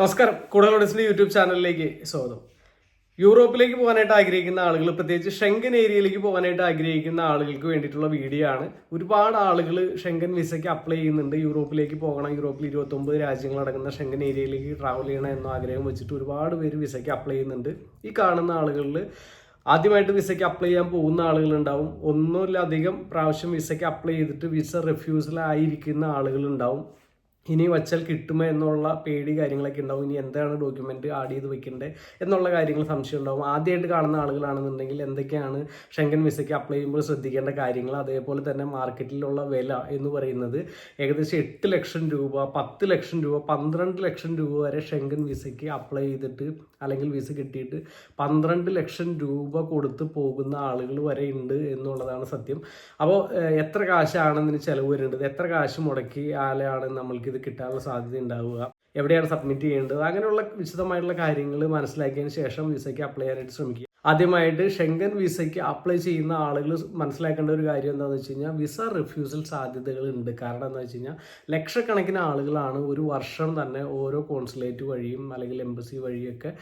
നമസ്കാരം. കൂടുതൽ യൂട്യൂബ് ചാനലിലേക്ക് സ്വാഗതം. യൂറോപ്പിലേക്ക് പോകാനായിട്ട് ആഗ്രഹിക്കുന്ന ആളുകൾ പ്രത്യേകിച്ച് ഷെങ്കൻ ഏരിയയിലേക്ക് പോകാനായിട്ട് ആഗ്രഹിക്കുന്ന ആളുകൾക്ക് വേണ്ടിയിട്ടുള്ള വീഡിയോ ആണ്. ഒരുപാട് ആളുകൾ ഷെങ്കൻ വിസയ്ക്ക് അപ്ലൈ ചെയ്യുന്നുണ്ട്. യൂറോപ്പിലേക്ക് പോകണം. യൂറോപ്പിൽ ഇരുപത്തൊമ്പത് രാജ്യങ്ങളടങ്ങുന്ന ഷെങ്കൻ ഏരിയയിലേക്ക് ട്രാവൽ ചെയ്യണം എന്ന ആഗ്രഹം വെച്ചിട്ട് ഒരുപാട് പേര് വിസയ്ക്ക് അപ്ലൈ ചെയ്യുന്നുണ്ട്. ഈ കാണുന്ന ആളുകളിൽ ആദ്യമായിട്ട് വിസയ്ക്ക് അപ്ലൈ ചെയ്യാൻ പോകുന്ന ആളുകളുണ്ടാവും. ഒന്നുമില്ലധികം പ്രാവശ്യം വിസയ്ക്ക് അപ്ലൈ ചെയ്തിട്ട് വിസ റിഫ്യൂസലായിരിക്കുന്ന ആളുകളുണ്ടാവും. ഇനി വച്ചാൽ കിട്ടുമോ എന്നുള്ള പേടി കാര്യങ്ങളൊക്കെ ഉണ്ടാവും. ഇനി എന്താണ് ഡോക്യുമെന്റ് ആഡ് ചെയ്ത് വെക്കേണ്ടത് എന്നുള്ള കാര്യങ്ങൾ സംശയം ഉണ്ടാവും. ആദ്യമായിട്ട് കാണുന്ന ആളുകളാണെന്നുണ്ടെങ്കിൽ എന്തൊക്കെയാണ് ഷെങ്കൻ വിസയ്ക്ക് അപ്ലൈ ചെയ്യുമ്പോൾ ശ്രദ്ധിക്കേണ്ട കാര്യങ്ങൾ? അതേപോലെ തന്നെ മാർക്കറ്റിലുള്ള വില എന്ന് പറയുന്നത് ഏകദേശം എട്ട് ലക്ഷം രൂപ പത്ത് ലക്ഷം രൂപ പന്ത്രണ്ട് ലക്ഷം രൂപ വരെ ഷെങ്കൻ വിസയ്ക്ക് അപ്ലൈ ചെയ്തിട്ട് അല്ലെങ്കിൽ വിസ കിട്ടിയിട്ട് പന്ത്രണ്ട് ലക്ഷം രൂപ കൊടുത്ത് പോകുന്ന ആളുകൾ വരെ ഉണ്ട് എന്നുള്ളതാണ് സത്യം. അപ്പോൾ എത്ര കാശാണ് ഇതിന് ചിലവ് വരേണ്ടത് എത്ര കാശ് മുടക്കി ആലാണ് നമ്മൾക്ക് ഇത് കിട്ടാനുള്ള സാധ്യത ഉണ്ടാവുക എവിടെയാണ് സബ്മിറ്റ് ചെയ്യേണ്ടത്? അങ്ങനെയുള്ള വിശദമായിട്ടുള്ള കാര്യങ്ങൾ മനസ്സിലാക്കിയതിന് ശേഷം വിസയ്ക്ക് അപ്ലൈ ചെയ്യാനായിട്ട് ശ്രമിക്കുക. ആദ്യമായിട്ട് ഷെങ്കൻ വിസയ്ക്ക് അപ്ലൈ ചെയ്യുന്ന ആളുകൾ മനസ്സിലാക്കേണ്ട ഒരു കാര്യം എന്താണെന്ന് വെച്ച് കഴിഞ്ഞാൽ വിസ റിഫ്യൂസൽ സാധ്യതകൾ ഉണ്ട്. കാരണം എന്താ വെച്ച് കഴിഞ്ഞാൽ ലക്ഷക്കണക്കിന് ആളുകളാണ് ഒരു വർഷം തന്നെ ഓരോ കോൺസുലേറ്റ് വഴിയും അല്ലെങ്കിൽ എംബസി വഴിയൊക്കെ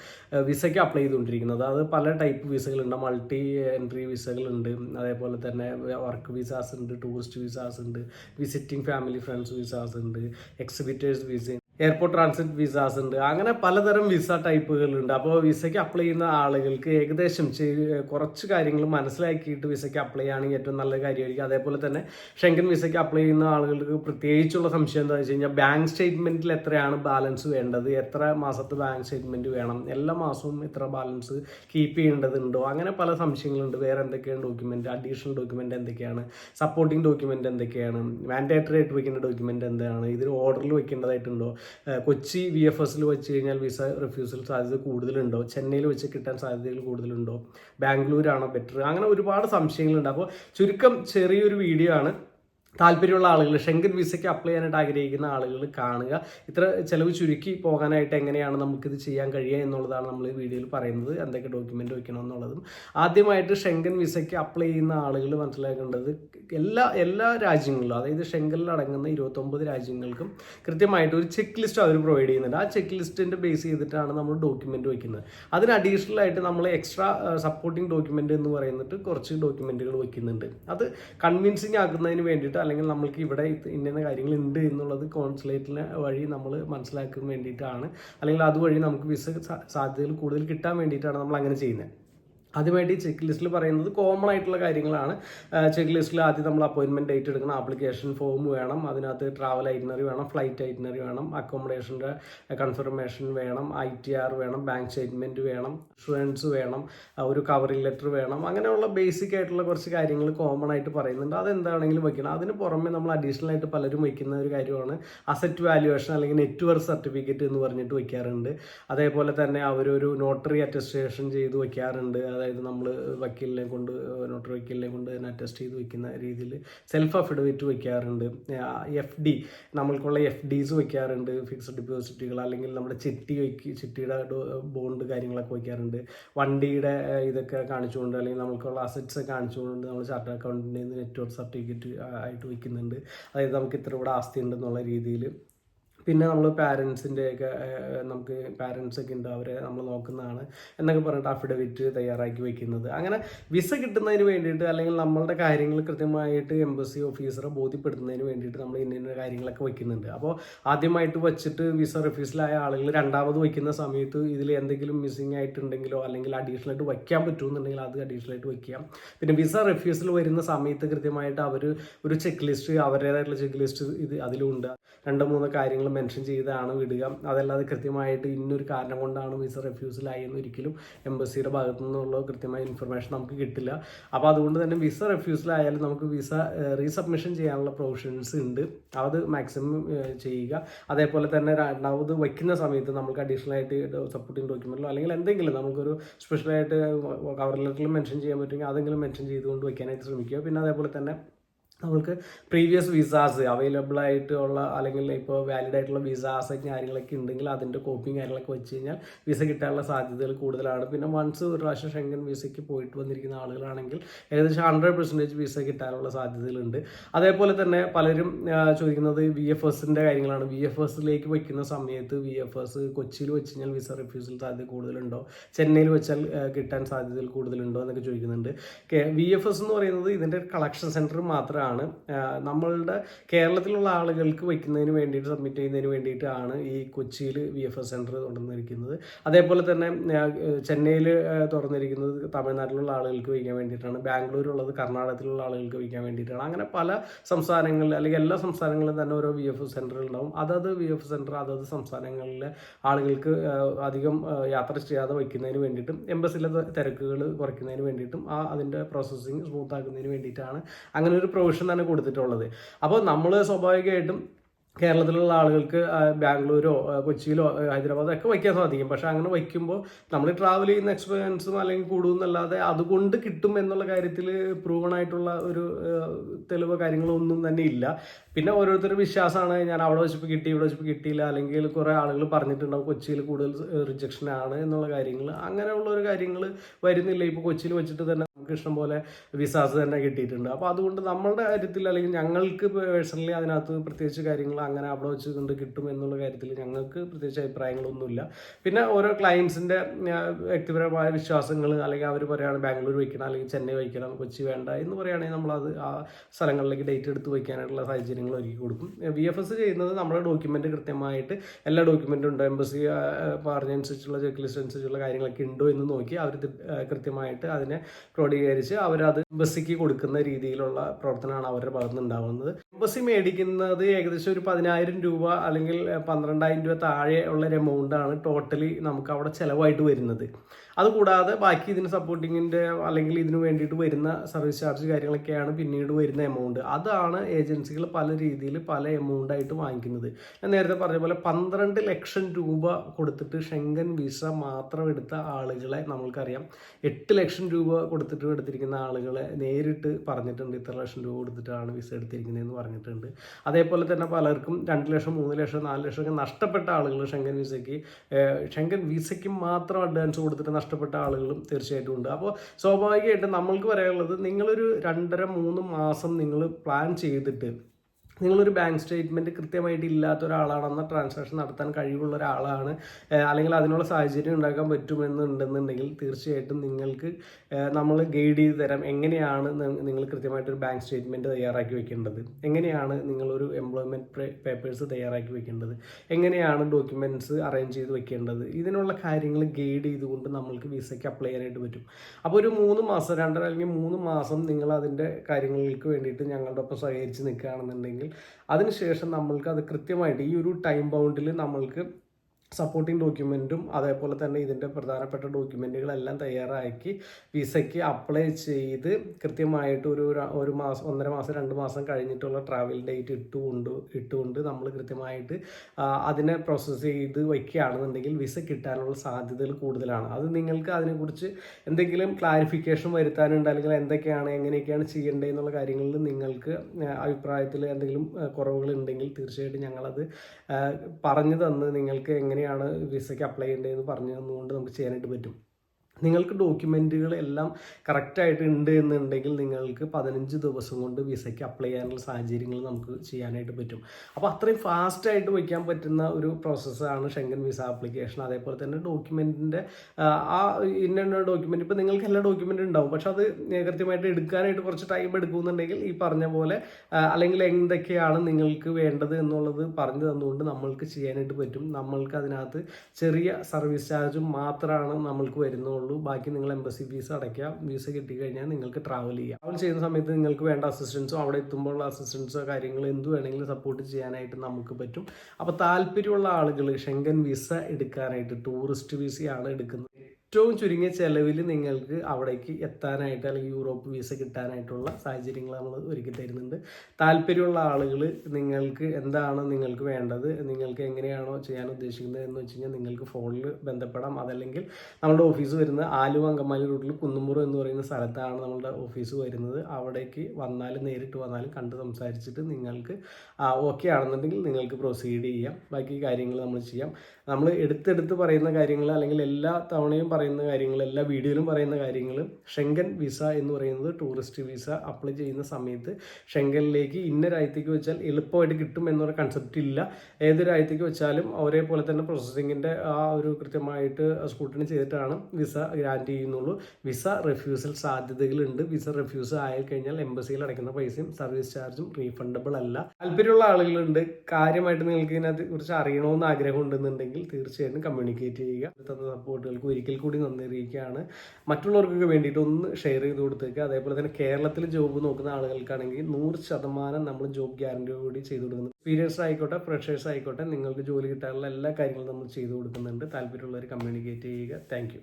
വിസയ്ക്ക് അപ്ലൈ ചെയ്തുകൊണ്ടിരിക്കുന്നത്. അതായത് പല ടൈപ്പ് വിസകളുണ്ട്. മൾട്ടി എൻട്രി വിസകളുണ്ട്. അതേപോലെ തന്നെ വർക്ക് വിസാസ് ഉണ്ട് ടൂറിസ്റ്റ് വിസാസ് ഉണ്ട് വിസിറ്റിംഗ് ഫാമിലി ഫ്രണ്ട്സ് വിസാസ് ഉണ്ട് exhibitors visa airport transit visas ഉണ്ട്. അങ്ങനെ പലതരം വിസ ടൈപ്പുകളുണ്ട് അപ്പോൾ വിസയ്ക്ക് അപ്ലൈ ചെയ്യുന്ന ആളുകൾക്ക് ഏകദേശം കുറച്ച് കാര്യങ്ങൾ മനസ്സിലാക്കിയിട്ട് വിസയ്ക്ക് അപ്ലൈ ചെയ്യുകയാണെങ്കിൽ ഏറ്റവും നല്ല കാര്യമായിരിക്കും. അതേപോലെ തന്നെ ഷെങ്കൻ വിസയ്ക്ക് അപ്ലൈ ചെയ്യുന്ന ആളുകൾക്ക് പ്രത്യേകിച്ചുള്ള സംശയം എന്താ വെച്ച് കഴിഞ്ഞാൽ ബാങ്ക് സ്റ്റേറ്റ്മെന്റിൽ എത്രയാണ് ബാലൻസ് വേണ്ടത്? എത്ര മാസത്തെ ബാങ്ക് സ്റ്റേറ്റ്മെന്റ് വേണം? എല്ലാ മാസവും എത്ര ബാലൻസ് കീപ്പ് ചെയ്യേണ്ടതുണ്ടോ? അങ്ങനെ പല സംശയങ്ങളുണ്ട്. വേറെ എന്തൊക്കെയാണ് ഡോക്യുമെന്റ് അഡീഷണൽ ഡോക്യുമെന്റ് എന്തൊക്കെയാണ്? സപ്പോർട്ടിംഗ് ഡോക്യുമെന്റ് എന്തൊക്കെയാണ്? മാൻഡേറ്ററി ആയിട്ട് വെക്കേണ്ട ഡോക്യുമെന്റ് എന്താണ്? ഇതിൽ ഓർഡറിൽ വെക്കേണ്ടതായിട്ടുണ്ടോ? ഏഹ് കൊച്ചി വി എഫ് എസിൽ വെച്ച് കഴിഞ്ഞാൽ വിസ റിഫ്യൂസൽ സാധ്യത കൂടുതലുണ്ടോ? ചെന്നൈയിൽ വെച്ച് കിട്ടാൻ സാധ്യതകൾ കൂടുതലുണ്ടോ? ബാംഗ്ലൂരാണോ ബെറ്റർ അങ്ങനെ ഒരുപാട് സംശയങ്ങളുണ്ട്. അപ്പോൾ ചുരുക്കം ചെറിയൊരു വീഡിയോ ആണ്. താല്പര്യമുള്ള ആളുകൾ ഷെങ്കൻ വിസയ്ക്ക് അപ്ലൈ ചെയ്യാനായിട്ട് ആഗ്രഹിക്കുന്ന ആളുകൾ കാണുക. ഇത്ര ചിലവ് ചുരുക്കി പോകാനായിട്ട് എങ്ങനെയാണ് നമുക്കിത് ചെയ്യാൻ കഴിയുക എന്നുള്ളതാണ് നമ്മൾ ഈ വീഡിയോയിൽ പറയുന്നത്. എന്തൊക്കെ ഡോക്യുമെന്റ് വയ്ക്കണം എന്നുള്ളതും ആദ്യമായിട്ട് ഷെങ്കൻ വിസയ്ക്ക് അപ്ലൈ ചെയ്യുന്ന ആളുകൾ മനസ്സിലാക്കേണ്ടത് എല്ലാ എല്ലാ രാജ്യങ്ങളിലും അതായത് ഷെങ്കനിൽ അടങ്ങുന്ന ഇരുപത്തൊമ്പത് രാജ്യങ്ങൾക്കും കൃത്യമായിട്ട് ഒരു ചെക്ക് ലിസ്റ്റ് അവർ പ്രൊവൈഡ് ചെയ്യുന്നുണ്ട്. ആ ചെക്ക് ലിസ്റ്റിന്റെ ബേസ് ചെയ്തിട്ടാണ് നമ്മൾ ഡോക്യുമെന്റ് വയ്ക്കുന്നത്. അതിന് അഡീഷണൽ ആയിട്ട് നമ്മൾ എക്സ്ട്രാ സപ്പോർട്ടിംഗ് ഡോക്യുമെന്റ് എന്ന് പറയുന്നിട്ട് കുറച്ച് ഡോക്യുമെന്റുകൾ വയ്ക്കുന്നുണ്ട്. അത് കൺവിൻസിങ് ആക്കുന്നതിന് വേണ്ടിയിട്ട് അല്ലെങ്കിൽ നമ്മൾക്ക് ഇവിടെ ഇന്ന കാര്യങ്ങൾ ഉണ്ട് എന്നുള്ളത് കോൺസുലേറ്റിന് വഴി നമ്മൾ മനസ്സിലാക്കാൻ വേണ്ടിയിട്ടാണ്. അല്ലെങ്കിൽ അതുവഴി നമുക്ക് വിസ സാധ്യതകൾ കൂടുതൽ കിട്ടാൻ വേണ്ടിയിട്ടാണ് നമ്മൾ അങ്ങനെ ചെയ്യുന്നത്. ആദ്യമായിട്ട് ഈ ചെക്ക് ലിസ്റ്റിൽ പറയുന്നത് കോമൺ ആയിട്ടുള്ള കാര്യങ്ങളാണ്. ചെക്ക് ലിസ്റ്റിൽ ആദ്യം നമ്മൾ അപ്പോയിൻമെന്റ് ഡേറ്റ് എടുക്കണം. ആപ്ലിക്കേഷൻ ഫോം വേണം. അതിനകത്ത് ട്രാവൽ ഐറ്റിനറി വേണം. ഫ്ലൈറ്റ് ഐറ്റിനറി വേണം. അക്കോമഡേഷന്റെ കൺഫർമേഷൻ വേണം. ഐ ടി ആർ വേണം. ബാങ്ക് സ്റ്റേറ്റ്മെന്റ് വേണം. ഇൻഷുറൻസ് വേണം. ഒരു കവറിംഗ് ലെറ്റർ വേണം. അങ്ങനെയുള്ള ബേസിക് ആയിട്ടുള്ള കുറച്ച് കാര്യങ്ങൾ കോമൺ ആയിട്ട് പറയുന്നുണ്ട്. അതെന്താണെങ്കിലും വയ്ക്കണം അതിന് പുറമെ നമ്മൾ അഡീഷണൽ ആയിട്ട് പലരും വയ്ക്കുന്ന ഒരു കാര്യമാണ്. അസറ്റ് വാല്യുവേഷൻ അല്ലെങ്കിൽ നെറ്റ്വർക്ക് സർട്ടിഫിക്കറ്റ് എന്ന് പറഞ്ഞിട്ട് വയ്ക്കാറുണ്ട് അതേപോലെ തന്നെ അവരൊരു നോട്ടറി അറ്റസ്റ്റേഷൻ ചെയ്ത് വയ്ക്കാറുണ്ട് അതായത് നമ്മൾ വക്കീലിനെ കൊണ്ട് നോട്ടറി വക്കീലിനെ കൊണ്ട് തന്നെ അറ്റസ്റ്റ് ചെയ്ത് വെക്കുന്ന രീതിയിൽ സെൽഫ് അഫിഡവിറ്റ് വയ്ക്കാറുണ്ട് എഫ് ഡി നമ്മൾക്കുള്ള എഫ് ഡീസ് വയ്ക്കാറുണ്ട് ഫിക്സഡ് ഡെപ്പോസിറ്റുകൾ അല്ലെങ്കിൽ നമ്മുടെ ചിട്ടി വയ്ക്ക് ചിട്ടിയുടെ ബോണ്ട് കാര്യങ്ങളൊക്കെ വയ്ക്കാറുണ്ട് വണ്ടിയുടെ ഇതൊക്കെ കാണിച്ചുകൊണ്ട് അല്ലെങ്കിൽ നമുക്കുള്ള അസറ്റ്സ് കാണിച്ചുകൊണ്ട് നമ്മൾ ചാർട്ടർ അക്കൗണ്ടിന്റെ നെറ്റ്വർക്ക് സർട്ടിഫിക്കറ്റ് ആയിട്ട് വയ്ക്കുന്നുണ്ട് അതായത് നമുക്ക് ഇത്ര ഇവിടെ ആസ്തി ഉണ്ടെന്നുള്ള രീതിയിൽ പിന്നെ നമ്മൾ പാരൻസിന്റെ ഒക്കെ നമുക്ക് പാരൻസ് ഒക്കെ ഉണ്ട് അവരെ നമ്മൾ നോക്കുന്നതാണ് എന്നൊക്കെ പറഞ്ഞിട്ട് അഫിഡവിറ്റ് തയ്യാറാക്കി വെക്കുന്നത്. അങ്ങനെ വിസ കിട്ടുന്നതിന് വേണ്ടിയിട്ട് അല്ലെങ്കിൽ നമ്മളുടെ കാര്യങ്ങൾ കൃത്യമായിട്ട് എംബസി ഓഫീസറെ ബോധ്യപ്പെടുത്തുന്നതിന് വേണ്ടിയിട്ട് നമ്മൾ ഇന്ന കാര്യങ്ങളൊക്കെ വെക്കുന്നുണ്ട്. അപ്പോൾ ആദ്യമായിട്ട് വെച്ചിട്ട് വിസ റിഫ്യൂസലായ ആളുകൾ രണ്ടാമത് വയ്ക്കുന്ന സമയത്ത് ഇതിൽ എന്തെങ്കിലും മിസ്സിംഗ് ആയിട്ടുണ്ടെങ്കിലോ അല്ലെങ്കിൽ അഡീഷണൽ ആയിട്ട് വയ്ക്കാൻ പറ്റുമെന്നുണ്ടെങ്കിൽ അത് അഡീഷണൽ ആയിട്ട് വയ്ക്കാം. പിന്നെ വിസ റിഫ്യൂസൽ വരുന്ന സമയത്ത് കൃത്യമായിട്ട് അവർ ഒരു ചെക്ക് ലിസ്റ്റ് അവരുടേതായിട്ടുള്ള ചെക്ക് ലിസ്റ്റ് ഇത് അതിലുണ്ട്. രണ്ട് മൂന്ന് കാര്യങ്ങൾ മെൻഷൻ ചെയ്താണ് വിടുക. അതല്ലാതെ കൃത്യമായിട്ട് ഇന്നൊരു കാരണം കൊണ്ടാണ് വിസ റെഫ്യൂസലായി എന്ന് ഒരിക്കലും എംബസിയുടെ ഭാഗത്തു നിന്നുള്ള കൃത്യമായ ഇൻഫർമേഷൻ നമുക്ക് കിട്ടില്ല. അപ്പോൾ അതുകൊണ്ട് തന്നെ വിസ റെഫ്യൂസലായാലും നമുക്ക് വിസ റീസബ്മിഷൻ ചെയ്യാനുള്ള പ്രൊവിഷൻസ് ഉണ്ട്. അത് മാക്സിമം ചെയ്യുക. അതേപോലെ തന്നെ രണ്ടാമത് വയ്ക്കുന്ന സമയത്ത് നമുക്ക് അഡീഷണൽ ആയിട്ട് സപ്പോർട്ടിങ് ഡോക്യുമെന്റോ അല്ലെങ്കിൽ എന്തെങ്കിലും നമുക്കൊരു സ്പെഷ്യലായിട്ട് കവർ ലെറ്ററിൽ മെൻഷൻ ചെയ്യാൻ പറ്റുമെങ്കിൽ അതെങ്കിലും മെൻഷൻ ചെയ്തുകൊണ്ട് വയ്ക്കാനായിട്ട് ശ്രമിക്കുക. പിന്നെ അതേപോലെ തന്നെ നമ്മൾക്ക് പ്രീവിയസ് വിസാസ് അവൈലബിൾ ആയിട്ടുള്ള അല്ലെങ്കിൽ ഇപ്പോൾ വാലിഡ് ആയിട്ടുള്ള വിസാസ് കാര്യങ്ങളൊക്കെ ഉണ്ടെങ്കിൽ അതിന്റെ കോപ്പിയും കാര്യങ്ങളൊക്കെ വെച്ച് കഴിഞ്ഞാൽ വിസ കിട്ടാനുള്ള സാധ്യതകൾ കൂടുതലാണ്. പിന്നെ വൺസ് ഒരു പ്രാവശ്യം ഷെങ്കൻ വിസയ്ക്ക് പോയിട്ട് വന്നിരിക്കുന്ന ആളുകളാണെങ്കിൽ ഏകദേശം ഹൺഡ്രഡ് പെർസെന്റേജ് വിസ കിട്ടാനുള്ള സാധ്യതകളുണ്ട്. അതേപോലെ തന്നെ പലരും ചോദിക്കുന്നത് വി എഫ് എസിന്റെ കാര്യങ്ങളാണ്. വി എഫ് എസിലേക്ക് വയ്ക്കുന്ന സമയത്ത് വി എഫ് എസ് കൊച്ചിയിൽ വെച്ച് കഴിഞ്ഞാൽ വിസ റിഫ്യൂസൽ സാധ്യത കൂടുതലുണ്ടോ? ചെന്നൈയിൽ വെച്ചാൽ കിട്ടാൻ സാധ്യതകൾ കൂടുതലുണ്ടോ എന്നൊക്കെ ചോദിക്കുന്നുണ്ട്. വി എഫ് എസ് എന്ന് പറയുന്നത് ഇതിന്റെ കളക്ഷൻ സെന്റർ മാത്രമാണ്. ആ, നമ്മളുടെ കേരളത്തിലുള്ള ആളുകൾക്ക് വയ്ക്കുന്നതിന് വേണ്ടിയിട്ട് സബ്മിറ്റ് ചെയ്യുന്നതിന് വേണ്ടിയിട്ടാണ് ഈ കൊച്ചിയിൽ വി എഫ് എസ് സെന്റർ തുറന്നിരിക്കുന്നത്. അതേപോലെ തന്നെ ചെന്നൈയിൽ തുറന്നിരിക്കുന്നത് തമിഴ്നാട്ടിലുള്ള ആളുകൾക്ക് വയ്ക്കാൻ വേണ്ടിയിട്ടാണ്. ബാംഗ്ലൂരുള്ളത് കർണാടകത്തിലുള്ള ആളുകൾക്ക് വയ്ക്കാൻ വേണ്ടിയിട്ടാണ്. അങ്ങനെ പല സംസ്ഥാനങ്ങളിൽ അല്ലെങ്കിൽ എല്ലാ സംസ്ഥാനങ്ങളിലും തന്നെ ഓരോ വി എഫ് സെന്ററുകൾ ഉണ്ടാവും. അതത് വി എഫ് സെന്റർ അതത് സംസ്ഥാനങ്ങളിലെ ആളുകൾക്ക് അധികം യാത്ര ചെയ്യാതെ വയ്ക്കുന്നതിന് വേണ്ടിയിട്ടും എംബസിലെ തിരക്കുകൾ കുറയ്ക്കുന്നതിന് വേണ്ടിയിട്ടും ആ അതിന്റെ പ്രോസസ്സിങ് സ്മൂത്ത് ആക്കുന്നതിന് വേണ്ടിയിട്ടാണ്. അങ്ങനെ ഒരു പ്രൊവിഷൻ തന്നെ കൊടുത്തിട്ടുള്ളത്. അപ്പോൾ നമ്മൾ സ്വാഭാവികമായിട്ടും കേരളത്തിലുള്ള ആളുകൾക്ക് ബാംഗ്ലൂരോ കൊച്ചിയിലോ ഹൈദരാബാദോ ഒക്കെ വയ്ക്കാൻ സാധിക്കും. പക്ഷെ അങ്ങനെ വയ്ക്കുമ്പോൾ നമ്മൾ ട്രാവൽ ചെയ്യുന്ന എക്സ്പീരിയൻസും അല്ലെങ്കിൽ കൂടുമെന്നല്ലാതെ അതുകൊണ്ട് കിട്ടും എന്നുള്ള കാര്യത്തിൽ പ്രൂവൺ ആയിട്ടുള്ള ഒരു തെളിവ് കാര്യങ്ങളൊന്നും തന്നെ ഇല്ല. പിന്നെ ഓരോരുത്തരുടെ വിശ്വാസമാണ്. ഞാൻ അവിടെ വെച്ചപ്പോൾ കിട്ടി ഇവിടെ വെച്ചപ്പോൾ കിട്ടിയില്ല. അല്ലെങ്കിൽ കുറേ ആളുകൾ പറഞ്ഞിട്ടുണ്ടാവും കൊച്ചിയിൽ കൂടുതൽ റിജക്ഷൻ ആണ് എന്നുള്ള കാര്യങ്ങൾ അങ്ങനെയുള്ള ഒരു കാര്യങ്ങൾ വരുന്നില്ല. ഇപ്പോൾ കൊച്ചിയിൽ വെച്ചിട്ട് തന്നെ നമുക്ക് ഇഷ്ടം പോലെ വിസാസ് തന്നെ കിട്ടിയിട്ടുണ്ട്. അപ്പോൾ അതുകൊണ്ട് നമ്മളുടെ കാര്യത്തിൽ അല്ലെങ്കിൽ ഞങ്ങൾക്ക് പേഴ്സണലി അതിനകത്ത് പ്രത്യേകിച്ച് കാര്യങ്ങൾ അങ്ങനെ അവിടെ വെച്ച് കൊണ്ട് കിട്ടും എന്നുള്ള കാര്യത്തിൽ ഞങ്ങൾക്ക് പ്രത്യേകിച്ച് അഭിപ്രായങ്ങളൊന്നുമില്ല. പിന്നെ ഓരോ ക്ലയൻസിന്റെ വ്യക്തിപരമായ വിശ്വാസങ്ങൾ അല്ലെങ്കിൽ അവർ പറയുകയാണ് ബാംഗ്ലൂർ വയ്ക്കണം അല്ലെങ്കിൽ ചെന്നൈ വയ്ക്കണം കൊച്ചി വേണ്ട എന്ന് പറയുകയാണെങ്കിൽ നമ്മളത് ആ സ്ഥലങ്ങളിലേക്ക് ഡേറ്റ് എടുത്ത് വയ്ക്കാനായിട്ടുള്ള സാഹചര്യങ്ങൾ ഒരുക്കി കൊടുക്കും. വി എഫ് എസ് ചെയ്യുന്നത് നമ്മുടെ ഡോക്യുമെന്റ് കൃത്യമായിട്ട് എല്ലാ ഡോക്യുമെന്റും ഉണ്ടോ. എംബസി പറഞ്ഞനുസരിച്ചുള്ള ചെക്ക് ലിസ്റ്റ് അനുസരിച്ചുള്ള കാര്യങ്ങളൊക്കെ ഉണ്ടോ എന്ന് നോക്കി അവർ കൃത്യമായിട്ട് അതിനെ ക്രോഡീകരിച്ച് അവരത് എംബസിക്ക് കൊടുക്കുന്ന രീതിയിലുള്ള പ്രവർത്തനമാണ് അവരുടെ ഭാഗത്ത് നിന്ന് ഉണ്ടാവുന്നത് എംബസി മേടിക്കുന്നത് ഏകദേശം ഒരു പതിനായിരം രൂപ അല്ലെങ്കിൽ പന്ത്രണ്ടായിരം രൂപ താഴെ ഉള്ള ഒരു എമൗണ്ട് ആണ് ടോട്ടലി നമുക്ക് അവിടെ ചിലവായിട്ട് വരുന്നത്. അതുകൂടാതെ ബാക്കി ഇതിന് സപ്പോർട്ടിങ്ങിന്റെ അല്ലെങ്കിൽ ഇതിന് വേണ്ടിയിട്ട് വരുന്ന സർവീസ് ചാർജ് കാര്യങ്ങളൊക്കെയാണ് പിന്നീട് വരുന്ന എമൗണ്ട് അതാണ് ഏജൻസികൾ പല രീതിയിൽ പല എമൗണ്ട് ആയിട്ട് വാങ്ങിക്കുന്നത്. ഞാൻ നേരത്തെ പറഞ്ഞ പോലെ പന്ത്രണ്ട് ലക്ഷം രൂപ കൊടുത്തിട്ട് ഷെങ്കൻ വിസ മാത്രം എടുത്ത ആളുകളെ നമ്മൾക്കറിയാം. എട്ട് ലക്ഷം രൂപ കൊടുത്തിട്ട് എടുത്തിരിക്കുന്ന ആളുകളെ നേരിട്ട് പറഞ്ഞിട്ടുണ്ട് ഇത്ര ലക്ഷം രൂപ കൊടുത്തിട്ടാണ് വിസ എടുത്തിരിക്കുന്നതെന്ന് പറഞ്ഞിട്ടുണ്ട്. അതേപോലെ തന്നെ പലർക്കും രണ്ട് ലക്ഷം മൂന്ന് ലക്ഷം നാല് ലക്ഷം ഒക്കെ നഷ്ടപ്പെട്ട ആളുകൾ ഷെങ്കൻ വിസയ്ക്ക് ഷെങ്കൻ വിസയ്ക്ക് മാത്രം അഡ്വാൻസ് കൊടുത്തിട്ട് നഷ്ടപ്പെട്ട ആളുകളും തീർച്ചയായിട്ടും ഉണ്ട്. അപ്പോൾ സ്വാഭാവികമായിട്ടും നമ്മൾക്ക് പറയാനുള്ളത് നിങ്ങളൊരു രണ്ടര മൂന്ന് മാസം നിങ്ങൾ പ്ലാൻ ചെയ്തിട്ട് നിങ്ങളൊരു ബാങ്ക് സ്റ്റേറ്റ്മെന്റ് കൃത്യമായിട്ട് ഇല്ലാത്ത ഒരാളാണെന്ന ട്രാൻസാക്ഷൻ നടത്താൻ കഴിവുള്ള ഒരാളാണ്. അല്ലെങ്കിൽ അതിനുള്ള സാഹചര്യം ഉണ്ടാക്കാൻ പറ്റുമെന്നുണ്ടെന്നുണ്ടെങ്കിൽ തീർച്ചയായിട്ടും നിങ്ങൾക്ക് നമ്മൾ ഗൈഡ് ചെയ്ത് തരാം എങ്ങനെയാണ് നിങ്ങൾ കൃത്യമായിട്ട് ഒരു ബാങ്ക് സ്റ്റേറ്റ്മെന്റ് തയ്യാറാക്കി വെക്കേണ്ടത്. എങ്ങനെയാണ് നിങ്ങളൊരു എംപ്ലോയ്മെന്റ് പേപ്പേഴ്സ് തയ്യാറാക്കി വെക്കേണ്ടത്. എങ്ങനെയാണ് ഡോക്യുമെന്റ്സ് അറേഞ്ച് ചെയ്ത് വെക്കേണ്ടത്. ഇതിനുള്ള കാര്യങ്ങൾ ഗൈഡ് ചെയ്തുകൊണ്ട് നമ്മൾക്ക് വിസയ്ക്ക് അപ്ലൈ ചെയ്യാനായിട്ട് പറ്റും. അപ്പോൾ ഒരു മൂന്ന് മാസം രണ്ടര അല്ലെങ്കിൽ മൂന്ന് മാസം നിങ്ങൾ അതിന്റെ കാര്യങ്ങൾക്ക് വേണ്ടിയിട്ട് ഞങ്ങളുടെ ഒപ്പം സഹകരിച്ച് നിൽക്കുകയാണെന്നുണ്ടെങ്കിൽ അതിനുശേഷം നമ്മൾക്ക് അത് കൃത്യമായിട്ട് ഈ ഒരു ടൈം ബൗണ്ടിൽ നമ്മൾക്ക് സപ്പോർട്ടിംഗ് ഡോക്യുമെന്റും അതേപോലെ തന്നെ ഇതിന്റെ പ്രധാനപ്പെട്ട ഡോക്യുമെന്റുകളെല്ലാം തയ്യാറാക്കി വിസയ്ക്ക് അപ്ലൈ ചെയ്ത് കൃത്യമായിട്ട് ഒരു ഒരു മാസം ഒന്നര മാസം രണ്ട് മാസം കഴിഞ്ഞിട്ടുള്ള ട്രാവൽ ഡേറ്റ് ഇട്ടുകൊണ്ട് ഇട്ടുകൊണ്ട് നമ്മൾ കൃത്യമായിട്ട് അതിനെ പ്രോസസ്സ് ചെയ്ത് വയ്ക്കുകയാണെന്നുണ്ടെങ്കിൽ വിസ കിട്ടാനുള്ള സാധ്യതകൾ കൂടുതലാണ്. അത് നിങ്ങൾക്ക് അതിനെക്കുറിച്ച് എന്തെങ്കിലും ക്ലാരിഫിക്കേഷൻ വരുത്താനുണ്ട് അല്ലെങ്കിൽ എന്തൊക്കെയാണ് എങ്ങനെയൊക്കെയാണ് ചെയ്യേണ്ടത് എന്നുള്ള കാര്യങ്ങളിൽ നിങ്ങൾക്ക് അഭിപ്രായത്തിൽ എന്തെങ്കിലും കുറവുകൾ ഉണ്ടെങ്കിൽ തീർച്ചയായിട്ടും ഞങ്ങളത് പറഞ്ഞു തന്ന് നിങ്ങൾക്ക് എങ്ങനെയാണ് വിസയ്ക്ക് അപ്ലൈ ചെയ്യേണ്ടതെന്ന് പറഞ്ഞു തന്നുകൊണ്ട് നമുക്ക് ചെയ്യാനായിട്ട് പറ്റും. നിങ്ങൾക്ക് ഡോക്യുമെന്റുകൾ എല്ലാം കറക്റ്റായിട്ട് ഉണ്ട് എന്നുണ്ടെങ്കിൽ നിങ്ങൾക്ക് പതിനഞ്ച് ദിവസം കൊണ്ട് വിസയ്ക്ക് അപ്ലൈ ചെയ്യാനുള്ള സാഹചര്യങ്ങൾ നമുക്ക് ചെയ്യാനായിട്ട് പറ്റും. അപ്പോൾ അത്രയും ഫാസ്റ്റായിട്ട് വയ്ക്കാൻ പറ്റുന്ന ഒരു പ്രോസസ്സാണ് ഷെങ്കൻ വിസ ആപ്ലിക്കേഷൻ അതേപോലെ തന്നെ ഡോക്യുമെന്റിന്റെ ആ ഇന്ന ഡോക്യുമെന്റ് ഇപ്പോൾ നിങ്ങൾക്ക് എല്ലാ ഡോക്യുമെന്റ് ഉണ്ടാവും. പക്ഷെ അത് കൃത്യമായിട്ട് എടുക്കാനായിട്ട് കുറച്ച് ടൈം എടുക്കുന്നുണ്ടെങ്കിൽ ഈ പറഞ്ഞ പോലെ അല്ലെങ്കിൽ എന്തൊക്കെയാണ് നിങ്ങൾക്ക് വേണ്ടത് എന്നുള്ളത് പറഞ്ഞു തന്നുകൊണ്ട് നമ്മൾക്ക് ചെയ്യാനായിട്ട് പറ്റും. നമ്മൾക്ക് അതിനകത്ത് ചെറിയ സർവീസ് ചാർജും മാത്രമാണ് നമ്മൾക്ക് വരുന്നുള്ളൂ. ബാക്കി നിങ്ങൾ എംബസി ഫീസ് അടയ്ക്കുക. വിസ കിട്ടിക്കഴിഞ്ഞാൽ നിങ്ങൾക്ക് ട്രാവൽ ചെയ്യാം. ട്രാവൽ ചെയ്യുന്ന സമയത്ത് നിങ്ങൾക്ക് വേണ്ട അസിസ്റ്റൻസോ അവിടെ എത്തുമ്പോഴുള്ള അസിസ്റ്റൻസോ കാര്യങ്ങൾ എന്ത് വേണമെങ്കിലും സപ്പോർട്ട് ചെയ്യാനായിട്ട് നമുക്ക് പറ്റും. അപ്പോൾ താല്പര്യമുള്ള ആളുകൾ ഷെങ്കൻ വിസ എടുക്കാനായിട്ട് ടൂറിസ്റ്റ് വിസയാണ് എടുക്കുന്നത്. ഏറ്റവും ചുരുങ്ങിയ ചെലവിൽ നിങ്ങൾക്ക് അവിടേക്ക് എത്താനായിട്ട് അല്ലെങ്കിൽ യൂറോപ്പ് വിസ കിട്ടാനായിട്ടുള്ള സാഹചര്യങ്ങൾ നമ്മൾ ഒരുക്കി തരുന്നുണ്ട്. താല്പര്യമുള്ള ആളുകൾ നിങ്ങൾക്ക് എന്താണ് നിങ്ങൾക്ക് വേണ്ടത് നിങ്ങൾക്ക് എങ്ങനെയാണോ ചെയ്യാൻ ഉദ്ദേശിക്കുന്നത് എന്ന് വെച്ച് കഴിഞ്ഞാൽ നിങ്ങൾക്ക് ഫോണിൽ ബന്ധപ്പെടാം. അതല്ലെങ്കിൽ നമ്മുടെ ഓഫീസ് വരുന്നത് ആലുവ അങ്കമാലി റൂട്ടിൽ കുന്നുമുറ എന്ന് പറയുന്ന സ്ഥലത്താണ് നമ്മുടെ ഓഫീസ് വരുന്നത്. അവിടേക്ക് വന്നാലും നേരിട്ട് വന്നാലും കണ്ട് സംസാരിച്ചിട്ട് നിങ്ങൾക്ക് ഓക്കെ ആണെന്നുണ്ടെങ്കിൽ നിങ്ങൾക്ക് പ്രൊസീഡ് ചെയ്യാം. ബാക്കി കാര്യങ്ങൾ നമ്മൾ ചെയ്യാം. നമ്മൾ എടുത്തെടുത്ത് പറയുന്ന കാര്യങ്ങൾ അല്ലെങ്കിൽ എല്ലാ തവണയും പറയുന്ന കാര്യങ്ങൾ എല്ലാ വീഡിയോയിലും പറയുന്ന കാര്യങ്ങൾ ഷെങ്കൻ വിസ എന്ന് പറയുന്നത് ടൂറിസ്റ്റ് വിസ അപ്ലൈ ചെയ്യുന്ന സമയത്ത് ഷെങ്കനിലേക്ക് ഇന്ന രാജ്യത്തേക്ക് വെച്ചാൽ എളുപ്പമായിട്ട് കിട്ടും എന്നൊരു കൺസെപ്റ്റ് ഇല്ല. ഏത് രാജ്യത്തേക്ക് വെച്ചാലും ഒരേപോലെ തന്നെ പ്രോസസ്സിങ്ങിന്റെ ആ ഒരു കൃത്യമായിട്ട് സ്കൂട്ടിന് ചെയ്തിട്ടാണ് വിസ ഗ്രാന്റ് ചെയ്യുന്നുള്ളൂ. വിസ റെഫ്യൂസൽ സാധ്യതകളുണ്ട്. വിസ റെഫ്യൂസ് ആയി കഴിഞ്ഞാൽ എംബസിയിൽ അടയ്ക്കുന്ന പൈസയും സർവീസ് ചാർജും റീഫണ്ടബിൾ അല്ല. താല്പര്യമുള്ള ആളുകളുണ്ട്. കാര്യമായിട്ട് നിങ്ങൾക്ക് ഇതിനകത്ത് കുറിച്ച് അറിയണമെന്ന് ആഗ്രഹം ഉണ്ടെന്നുണ്ടെങ്കിൽ തീർച്ചയായിട്ടും കമ്മ്യൂണിക്കേറ്റ് ചെയ്യുക. സപ്പോർട്ടുകൾക്ക് ഒരിക്കൽ കൂടി നന്ദി അറിയിക്കുകയാണ് മറ്റുള്ളവർക്കൊക്കെ വേണ്ടിയിട്ട് ഒന്ന് ഷെയർ ചെയ്ത് കൊടുത്തേക്കുക അതേപോലെ തന്നെ കേരളത്തിൽ ജോബ് നോക്കുന്ന ആളുകൾക്കാണെങ്കിൽ നൂറ് ശതമാനം നമ്മൾ ജോബ് ഗ്യാരണ്ടി കൂടി ചെയ്തു കൊടുക്കുന്നു. എക്സ്പീരിയൻസ് ആയിക്കോട്ടെ ഫ്രഷേഴ്സ് ആയിക്കോട്ടെ നിങ്ങൾക്ക് ജോലി കിട്ടാനുള്ള എല്ലാ കാര്യങ്ങളും നമ്മൾ ചെയ്തു കൊടുക്കുന്നുണ്ട്. താല്പര്യമുള്ളവർ കമ്മ്യൂണിക്കേറ്റ് ചെയ്യുക. താങ്ക്